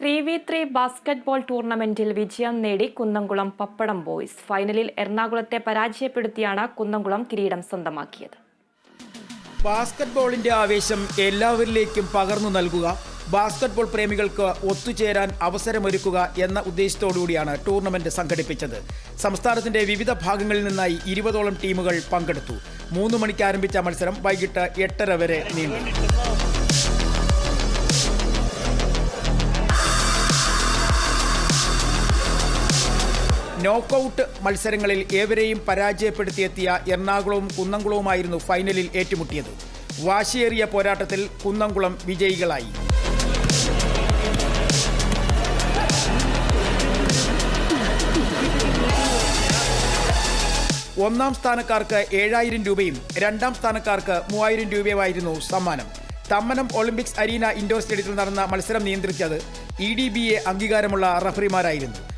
Three V three basketball ടൂർണമെന്റിൽ വിജയം നേടി കുന്നംകുളം പപ്പടം ബോയ്സ്. ഫൈനലിൽ എറണാകുളത്തെ പരാജയപ്പെടുത്തിയാണ് കുന്നംകുളം കിരീടം സ്വന്തമാക്കിയത്. ബാസ്കറ്റ്ബോളിന്റെ ആവേശം എല്ലാവരിലേക്കും പകർന്നു നൽകുക. ബാസ്കറ്റ്ബോൾ പ്രേമികൾക്ക് ഒത്തുചേരാൻ അവസരമൊരുക്കുക എന്ന ഉദ്ദേശത്തോടുകൂടിയാണ് ടൂർണമെന്റ് സംഘടിപ്പിച്ചത്. സംസ്ഥാനത്തിന്റെ വിവിധ ഭാഗങ്ങളിൽ നിന്നായി ഇരുപതോളം ടീമുകൾ പങ്കെടുത്തു. മൂന്ന് മണിക്ക് ആരംഭിച്ച മത്സരം വൈകിട്ട് എട്ടര വരെ നീണ്ടു. നോക്കൌട്ട് മത്സരങ്ങളിൽ ഏവരെയും പരാജയപ്പെടുത്തിയെത്തിയ എറണാകുളവും കുന്നംകുളവുമായിരുന്നു ഫൈനലിൽ ഏറ്റുമുട്ടിയത്. വാശിയേറിയ പോരാട്ടത്തിൽ കുന്നംകുളം വിജയികളായി. ഒന്നാം സ്ഥാനക്കാർക്ക് ഏഴായിരം രൂപയും രണ്ടാം സ്ഥാനക്കാർക്ക് മൂവായിരം രൂപയുമായിരുന്നു സമ്മാനം. തമ്മനം ഒളിമ്പിക്സ് അരീന ഇൻഡോർ സ്റ്റേഡിയത്തിൽ നടന്ന മത്സരം നിയന്ത്രിച്ചത് ഇ ഡി ബി എ അംഗീകാരമുള്ള റഫറിമാരായിരുന്നു.